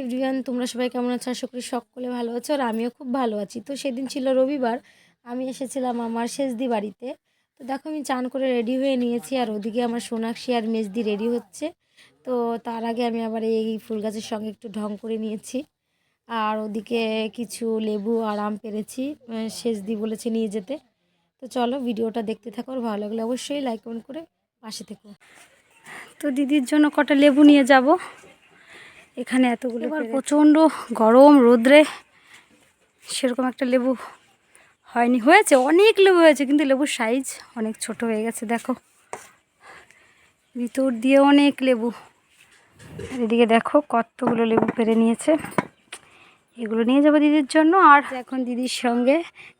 Everyone তোমরা সবাই কেমন আছো? আশা করি সকলে ভালো আছো আর আমিও খুব ভালো আছি। তো সেদিন ছিল রবিবার, আমি এসেছিলাম আমার শেষদি বাড়িতে। তো দেখো, আমি চান করে রেডি হয়ে নিয়েছি আর ওদিকে আমার সোনাক্ষী আর মেজদি রেডি হচ্ছে। তো তার আগে আমি আবার এই ফুল গাছের সঙ্গে একটু ঢং করে নিয়েছি। আর ওদিকে কিছু লেবু আর আম পেরেছি শেষদি বলেছে নিয়ে যেতে। তো চলো, ভিডিওটা দেখতে থাকো আর ভালো লাগলে অবশ্যই লাইক কমেন্ট করে পাশে থেকো। তো দিদির জন্য কটা লেবু নিয়ে যাব? এখানে এতগুলো এবার প্রচণ্ড গরম রোদ্রে সেরকম একটা লেবু হয়নি। হয়েছে অনেক লেবু হয়েছে কিন্তু লেবুর সাইজ অনেক ছোট হয়ে গেছে দেখো। ভিতর দিয়ে অনেক লেবু। এদিকে দেখো কতগুলো লেবু পেরে নিয়েছে। এগুলো নিয়ে যাব দিদির জন্য আর এখন দিদির সঙ্গে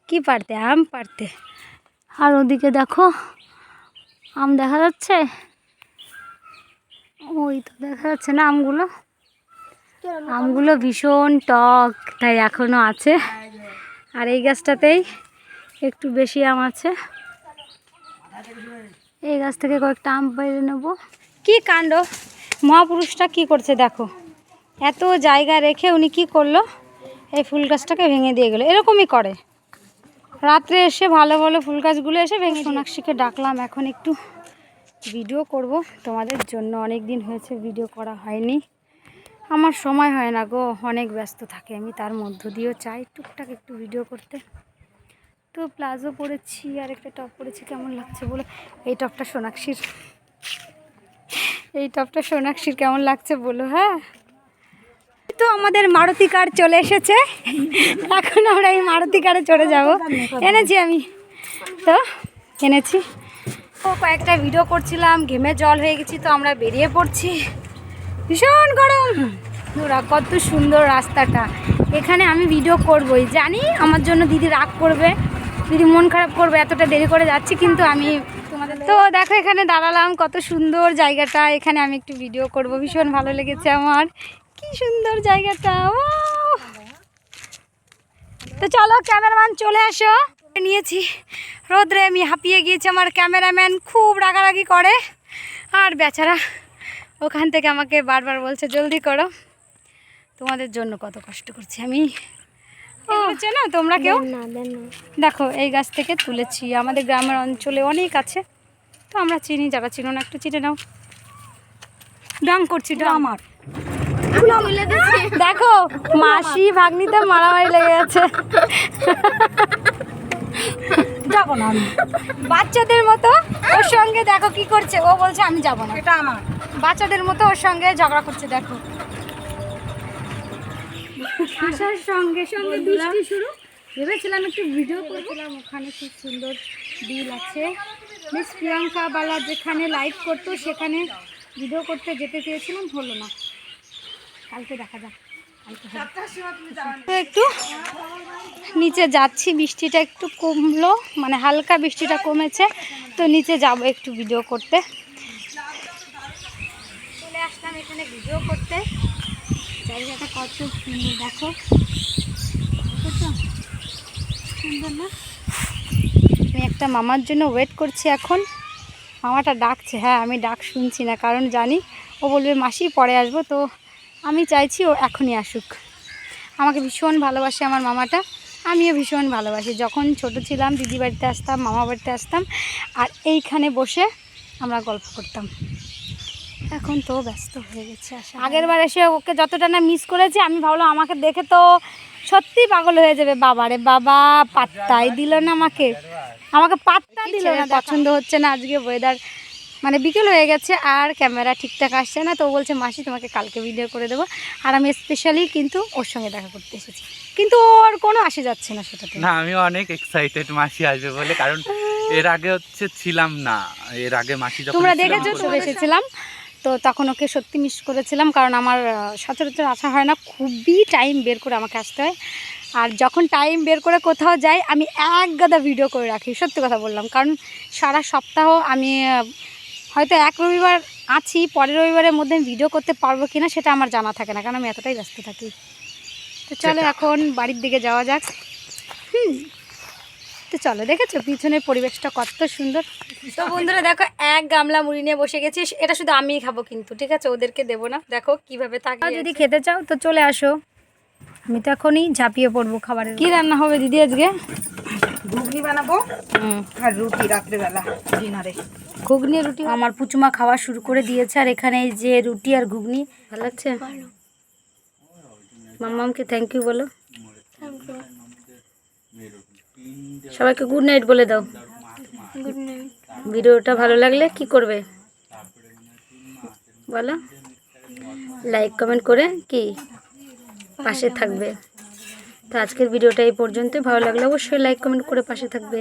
কি পারতে আম পারতে? আর ওদিকে দেখো আম দেখা যাচ্ছে? ওই তো দেখা যাচ্ছে না আমগুলো। আমগুলো ভীষণ টক, তাই এখনও আছে। আর এই গাছটাতেই একটু বেশি আম আছে। এই গাছ থেকে কয়েকটা আম বাইরে নেব। কি কাণ্ড? মহাপুরুষটা কি করছে দেখো। এত জায়গা রেখে উনি কি করল? এই ফুল গাছটাকে ভেঙে দিয়ে গেলো। এরকমই করে। রাত্রে এসে ভালো ভালো ফুল গাছগুলো এসে ভেঙে সোনাক্ষীকে ডাকলাম, এখন একটু ভিডিও করব। তোমাদের জন্য অনেক দিন হয়েছে ভিডিও করা হয়নি। আমার সময় হয় না গো, অনেক ব্যস্ত থাকে আমি, তার মধ্য দিয়েও চাই টুকটাক একটু ভিডিও করতে। তো প্লাজো পরেছি, আর একটা টপ পরেছি, কেমন লাগছে বলে? এই টপটা সোনাক্ষীর। এই টপটা সোনাক্ষীর, কেমন লাগছে বলো হ্যাঁ? তো আমাদের মারুতি কার চলে এসেছে। এখন আমরা এই মারুতি কারে চড়ে যাব। এনেছি আমি। তো এনেছি। ও কয়েকটা ভিডিও করছিলাম, ঘেমে জল হয়ে গেছি, তো আমরা বেরিয়ে পড়ছি। ভীষণ গরম। ওরা কত সুন্দর রাস্তাটা। এখানে আমি ভিডিও করবই। জানি আমার জন্য দিদি রাগ করবে, দিদি মন খারাপ করবে, এতটা দেরি করে যাচ্ছি, কিন্তু আমি তো দেখো এখানে দাঁড়ালাম, কত সুন্দর জায়গাটা। এখানে আমি একটু ভিডিও করব। ভীষণ ভালো লেগেছে আমার। কি সুন্দর জায়গাটা ও তো চলো, ক্যামেরাম্যান চলে আসো নিয়েছি। রোদ্রে আমি হাঁপিয়ে গিয়েছি, আমার ক্যামেরাম্যান খুব রাগারাগি করে। আর বেচারা ওখান থেকে আমাকে বারবার বলছে জলদি করো। তোমাদের জন্য কত কষ্ট করছি আমি। হচ্ছে না? তোমরা কেউ? দেখো এই গাছ থেকে তুলেছি। আমাদের গ্রামের অঞ্চলে অনেক আছে। তো আমরা চিনি যারা চিনো না একটু চিনে নাও। ডাং করছি ডাং। আমার। দেখো মাসি ভাগ্নিতে মারামারি লেগে গেছে। যাব না আমি। বাচ্চাদের মতো ওর সঙ্গে দেখো কি করছে। ও বলছে আমি যাব না। এটা আমার। বাচ্চাদের মতো ওর সঙ্গে ঝগড়া করছে দেখো। আসার সঙ্গে সঙ্গে বৃষ্টি শুরু। ভেবেছিলাম একটু ভিডিও করেছিলাম ওখানে খুব সুন্দর বিল আছে। মিস প্রিয়াঙ্কা বালা যেখানে লাইভ করতো সেখানে ভিডিও করতে যেতে চেয়েছিলাম হলো না। কালকে দেখা যাক একটু নিচে যাচ্ছি বৃষ্টিটা একটু কমলো মানে হালকা বৃষ্টিটা কমেছে তো নিচে যাব একটু ভিডিও করতে। আসলাম এখানে ভিডিও করতে। জায়গাটা কত সুন্দর, দেখো। সুন্দর না? আমি একটা মামার জন্য ওয়েট করছি এখন। মামাটা ডাকছে হ্যাঁ আমি ডাক শুনছি না, কারণ জানি ও বলবে মাসি পরে আসব, তো আমি চাইছি ও এখনই আসুক। আমাকে ভীষণ ভালোবাসে আমার মামাটা, আমিও ভীষণ ভালোবাসি। যখন ছোট ছিলাম দিদি বাড়িতে আসতাম মামা বাড়িতে আসতাম, আর এইখানে বসে আমরা গল্প করতাম। এখন তো ব্যস্ত হয়ে গেছে আগের বার এসে ওকে যতটা না মিস করেছি আমি ভাবলাম আমাকে দেখে তো সত্যি পাগল হয়ে যাবে। বাবারে বাবা পাত্তাই দিল না আমাকে। আমাকে পাত্তা দিল না পছন্দ হচ্ছে না আজকে ওয়েদার মানে বিকেল হয়ে গেছে আর ক্যামেরা ঠিকঠাক আসছে না তো ও বলছে মাসি তোমাকে কালকে ভিডিও করে দেবো। আর আমি স্পেশালি কিন্তু ওর সঙ্গে দেখা করতে এসেছি। কিন্তু ওর কোনো আসে যাচ্ছে না সেটাতে। না আমি অনেক এক্সাইটেড মাসি আসবে বলে কারণ এর আগে হচ্ছে ছিলাম না। এর আগে মাসি যখন তোমরা দেখেছ তো এসেছিলাম। তো তখন ওকে সত্যি মিস করেছিলাম কারণ আমার সচরাচর আসা হয় না খুবই টাইম বের করে আমাকে আসতে হয়। আর যখন টাইম বের করে কোথাও যাই আমি এক গাদা ভিডিও করে রাখি সত্যি কথা বললাম। কারণ সারা সপ্তাহ আমি হয়তো এক রবিবার আছি পরের রবিবারের মধ্যে ভিডিও করতে পারব কি না সেটা আমার জানা থাকে না কারণ আমি এতটাই ব্যস্ত থাকি। তো চলো এখন বাড়ির দিকে যাওয়া যাক। হুম। তো চলো দেখেছ? পিছনের পরিবেশটা কত সুন্দর। তো বন্ধুরা দেখো এক গামলা মুড়ি নিয়ে বসে গেছি। এটা শুধু আমিই খাব কিন্তু ঠিক আছে? ওদেরকে দেবো না। দেখো কীভাবে থাকে যদি খেতে চাও তো চলে আসো। আমি তো এখনই ঝাঁপিয়ে পড়ব খাবারের কি রান্না হবে দিদি আজকে? ঘুগনি বানাবো আর রুটি রাত্রেবেলা। ডিনারে। ঘুগনি রুটি? আমার পুচুমা খাওয়া শুরু করে দিয়েছে আর এখানে যে রুটি আর ঘুগনি। ভালো লাগছে? মাম্মামকে থ্যাংক ইউ বলো। সবাইকে গুড নাইট বলে দাও। ভিডিওটা ভালো লাগলে কি করবে? বলো। লাইক কমেন্ট করে কি? পাশে থাকবে। তো আজকের ভিডিওটা এই পর্যন্ত ভালো লাগলে অবশ্যই লাইক কমেন্ট করে পাশে থাকবে।